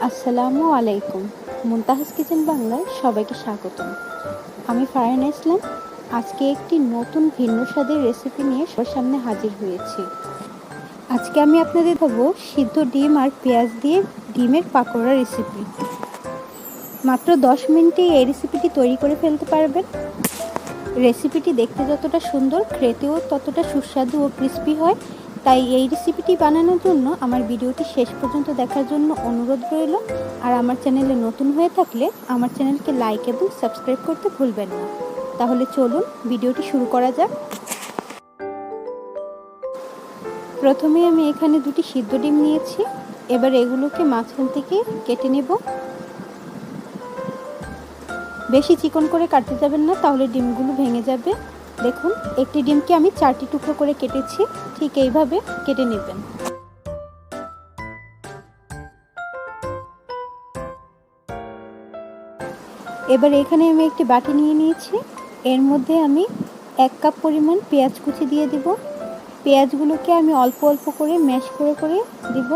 আসসালামু আলাইকুম। মুনতাহাস কিচেন বাংলায় সবাইকে স্বাগতম। আমি ফারহান ইসলাম। আজকে একটি নতুন ভিন্ন স্বাদের রেসিপি নিয়ে সবার সামনে হাজির হয়েছি। আজকে আমি আপনাদের দেবো সিদ্ধ ডিম আর পেঁয়াজ দিয়ে ডিমের পাকোড়া রেসিপি। মাত্র দশ মিনিটে এই রেসিপিটি তৈরি করে ফেলতে পারবেন। রেসিপিটি দেখতে যতটা সুন্দর, খেতেও ততটা সুস্বাদু ও ক্রিস্পি হয়। তাই এই রেসিপিটি বানানোর জন্য আমার ভিডিওটি শেষ পর্যন্ত দেখার জন্য অনুরোধ রইল। আর আমার চ্যানেলে নতুন হয়ে থাকলে আমার চ্যানেলকে লাইক এবং সাবস্ক্রাইব করতে ভুলবেন না। তাহলে চলুন ভিডিওটি শুরু করা যাক। প্রথমে আমি এখানে দুটি সিদ্ধ ডিম নিয়েছি। এবার এগুলোকে মাঝখান থেকে কেটে নেব। বেশি চিকন করে কাটতে যাবেন না, তাহলে ডিমগুলো ভেঙে যাবে। দেখুন, একটি ডিমকে আমি চারটি টুকরো করে কেটেছি, ঠিক এইভাবে কেটে নেবেন। এবার এখানে আমি একটি বাটি নিয়ে নিয়েছি। এর মধ্যে আমি এক কাপ পরিমাণ পেঁয়াজ কুচি দিয়ে দিব। পেঁয়াজগুলোকে আমি অল্প অল্প করে ম্যাশ করে করে দিব।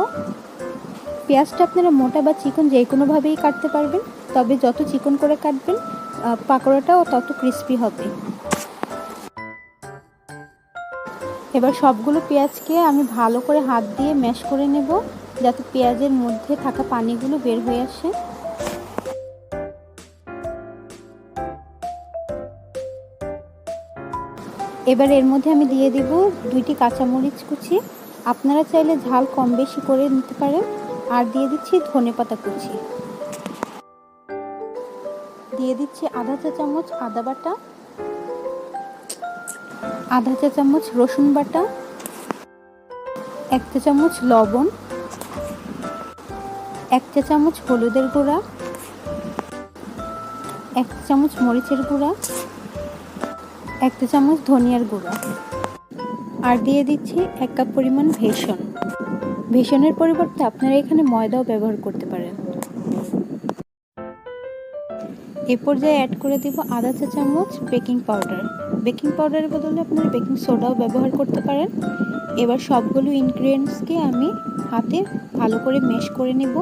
পেঁয়াজটা আপনারা মোটা বা চিকন যে কোনোভাবেই কাটতে পারবেন, তবে যত চিকন করে কাটবেন পাকোড়াটাও তত ক্রিস্পি হবে। এবার সবগুলো পেঁয়াজকে আমি ভালো করে হাত দিয়ে ম্যাশ করে নেব, যাতে পেঁয়াজের মধ্যে থাকা পানিগুলো বের হয়ে আসে। এবার এর মধ্যে আমি দিয়ে দেব দুইটি কাঁচামরিচ কুচি। আপনারা চাইলে ঝাল কম বেশি করে নিতে পারেন। আর দিয়ে দিচ্ছি ধনে পাতা কুচি। দিয়ে দিচ্ছি আধা চা চামচ আদা বাটা। আধা চা চামচ রসুন বাটা, এক চা চামচ লবণ, এক চা চামচ হলুদের গুঁড়া, এক চামচ মরিচের গুঁড়া, এক চা চামচ ধনিয়ার গুঁড়া। আর দিয়ে দিচ্ছি এক কাপ পরিমাণ ভেষণ। ভেষণের পরিবর্তে আপনারা এখানে ময়দাও ব্যবহার করতে পারেন। এ পর্যায়ে অ্যাড করে দিব আধা চা চামচ বেকিং পাউডার বেকিং পাউডারের বদলে আপনারা বেকিং সোডাও ব্যবহার করতে পারেন। এবার সবগুলো ইনগ্রিডিয়েন্টসকে আমি হাতে ভালো করে মেশ করে নেব।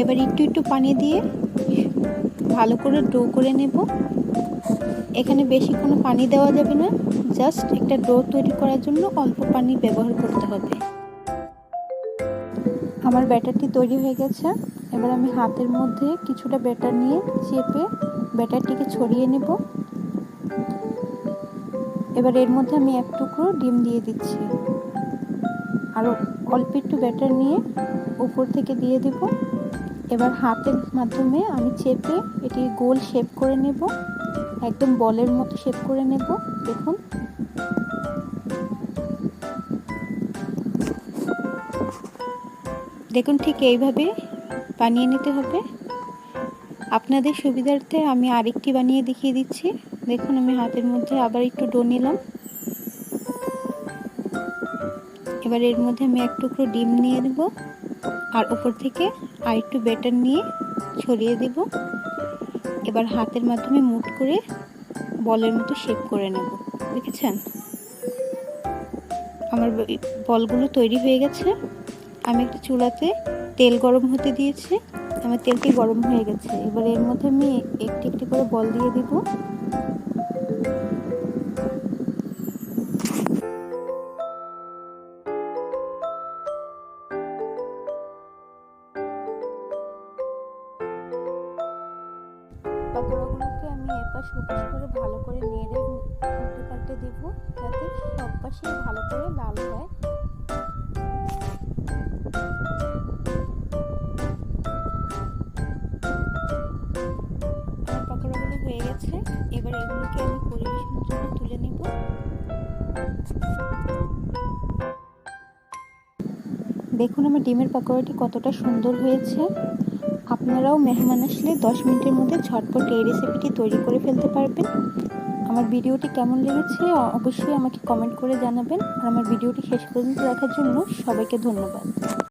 এবার একটু একটু পানি দিয়ে ভালো করে ডো করে নেব। এখানে বেশি কোনো পানি দেওয়া যাবে না জাস্ট একটা ডো তৈরি করার জন্য অল্প পানি ব্যবহার করতে হবে। আমার ব্যাটারটি তৈরি হয়ে গেছে। এবার আমি হাতের মধ্যে কিছুটা ব্যাটার নিয়ে চেপে ব্যাটারটিকে ছড়িয়ে নেব। এবার এর মধ্যে আমি এক টুকরো ডিম দিয়ে দিচ্ছি। আর অল্প একটু ব্যাটার নিয়ে উপর থেকে দিয়ে দিব। এবার হাতের মাধ্যমে আমি চেপে এটি গোল শেপ করে নেব। একদম বলের মতো শেপ করে নেব। দেখুন। দেখুন, ঠিক এইভাবে বানিয়ে নিতে হবে। আপনাদের সুবিধার্থে আমি আরেকটি বানিয়ে দেখিয়ে দিচ্ছি। দেখুন, আমি হাতের মধ্যে আবার একটু ডো নিলাম। এবার এর মধ্যে আমি এক টুকরো ডিম নিয়ে দেব আর উপর থেকে আর একটু ব্যাটার নিয়ে ছড়িয়ে দেব। এবার হাতের মাধ্যমে মুট করে বলের মতো শেপ করে নেব। দেখেছেন? আমার বলগুলো তৈরি হয়ে গেছে। আমি একটা চুলাতে তেল গরম হতে দিয়েছি। আমার তেলটি গরম হয়ে গেছে। এবার এর মধ্যে আমি একটি একটি করে বল দিয়ে দিব। পাকোড়াগুলোকে আমি এপাশ ওপাশ করে ভালো করে নেড়ে পাল্টে দিব। যাতে সব পাশে ভালো করে লাল হয়। এবার এগুলোকে আমি পরিবেশনের জন্য তুলে নেব। দেখুন আমার ডিমের পাকোড়াটি কতটা সুন্দর হয়েছে। আপনারাও মেহমান আসলে দশ মিনিটের মধ্যে ঝটপট এই রেসিপিটি তৈরি করে ফেলতে পারবেন। আমার ভিডিওটি কেমন লেগেছে অবশ্যই আমাকে কমেন্ট করে জানাবেন। আর আমার ভিডিওটি শেষ পর্যন্ত দেখার জন্য সবাইকে ধন্যবাদ।